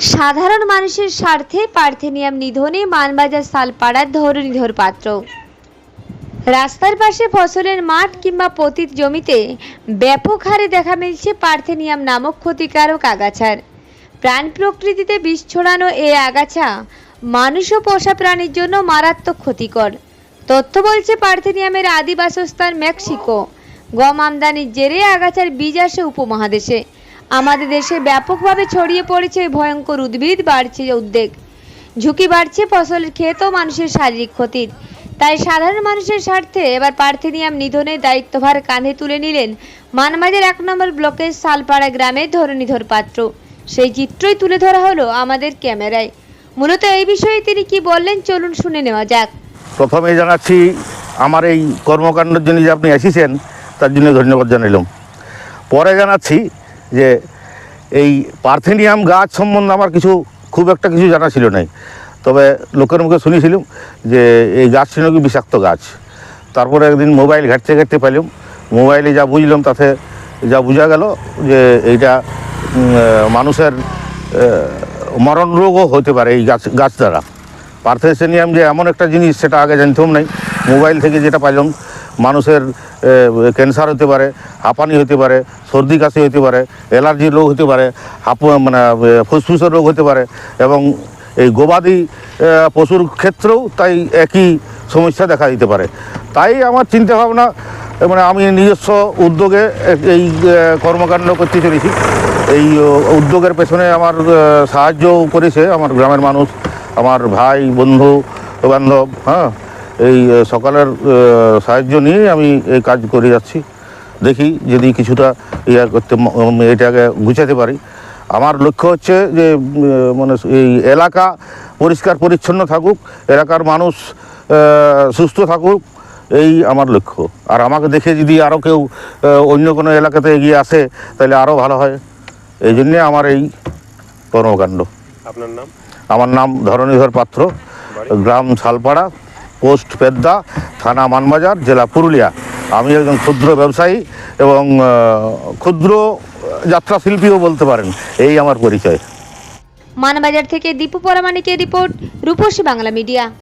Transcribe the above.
সাধারণ মানুষের স্বার্থে পার্থেনিয়াম নিধনে মানবাজার সালপাড়ার ধরণীধর পাত্র। রাস্তার পাশে ফসলের মাঠ কিংবা পতিত জমিতে ব্যাপক হারে দেখা মিলছে পার্থেনিয়াম নামক ক্ষতিকারক আগাছার। প্রাণ প্রকৃতিতে বিষ ছড়ানো এই আগাছা মানুষ ও পোষা প্রাণীর জন্য মারাত্মক ক্ষতিকর। তথ্য বলছে পার্থেনিয়ামের আদি বাসস্থান মেক্সিকো। গম আমদানির জেরে আগাছার বীজ আসে উপমহাদেশে। আমাদের দেশে ব্যাপকভাবে ছড়িয়ে পড়েছে ভয়ঙ্কর উদ্ভিদ, বাড়ছে উদ্বেগ। ঝুঁকি বাড়ছে ফসলের ক্ষেত ও মানুষের শারীরিক ক্ষতির। তাই সাধারণ মানুষের স্বার্থে এবার পার্থেনিয়াম নিধনের দায়িত্বভার কাঁধে তুলে নিলেন মানমাজের এক নম্বর ব্লকের সালপাড়া গ্রামের ধরণীধর পাত্র। সেই চিত্রই তুলে ধরা হলো আমাদের ক্যামেরায়। মূলত এই বিষয়ে তিনি কি বললেন চলুন শুনে নেওয়া যাক। প্রথমে জানাচ্ছি, আমার এই কর্মকাণ্ডের জন্য যে আপনি এসেছেন, তার জন্য ধন্যবাদ জানাইলাম। পরে জানাচ্ছি যে এই পার্থেনিয়াম গাছ সম্বন্ধে আমার কিছু খুব একটা কিছু জানা ছিল নাই। তবে লোকের মুখে শুনেছিলাম যে এই গাছটি নাকি বিষাক্ত গাছ। তারপরে একদিন মোবাইল ঘাটতে ঘাটতে পেলাম মোবাইলে যা বুঝলাম তাতে যা বোঝা গেল যে এইটা মানুষের মরণ রোগও হতে পারে এই গাছ গাছ দ্বারা। পার্থেসেনিয়াম যে এমন একটা জিনিস সেটা আগে জানতাম নাই। মোবাইল থেকে যেটা পাইলাম মানুষের ক্যান্সার হতে পারে হাঁপানি হতে পারে সর্দি কাশি হতে পারে অ্যালার্জির রোগ হতে পারে হাঁপ মানে ফুসফুসের রোগ হতে পারে এবং এই গবাদি পশুর ক্ষেত্রেও তাই একই সমস্যা দেখা দিতে পারে। তাই আমার চিন্তা ভাবনা মানে আমি নিজস্ব উদ্যোগে এই কর্মকাণ্ড করতে চলেছি। এই উদ্যোগের পেছনে আমার আহ, সাহায্যও করেছে আমার গ্রামের মানুষ আমার ভাই বন্ধু বান্ধব হ্যাঁ? এই সকালের সাহায্য নিয়ে আমি এই কাজ করে যাচ্ছি। দেখি যদি কিছুটা ইয়া করতে এটাকে গুছাতে পারি। আমার লক্ষ্য হচ্ছে যে মানে এই এলাকা পরিষ্কার পরিচ্ছন্ন থাকুক এলাকার মানুষ সুস্থ থাকুক এই আমার লক্ষ্য। আর আমাকে দেখে যদি আরও কেউ অন্য কোনো এলাকাতে এগিয়ে আসে তাহলে আরও ভালো হয়। এই জন্যে আমার এই কর্মকাণ্ড। আপনার নাম? আমার নাম ধরণীধর পাত্র গ্রাম শালপাড়া। পোস্ট পেদ্দা, থানা মানবাজার, জেলা পুরুলিয়া। আমি একজন ক্ষুদ্র ব্যবসায়ী এবং ক্ষুদ্র যাত্রা শিল্পীও বলতে পারেন। এই আমার পরিচয়। মানবাজার থেকে দীপু পরামানিকের রিপোর্ট, রূপসী বাংলা মিডিয়া।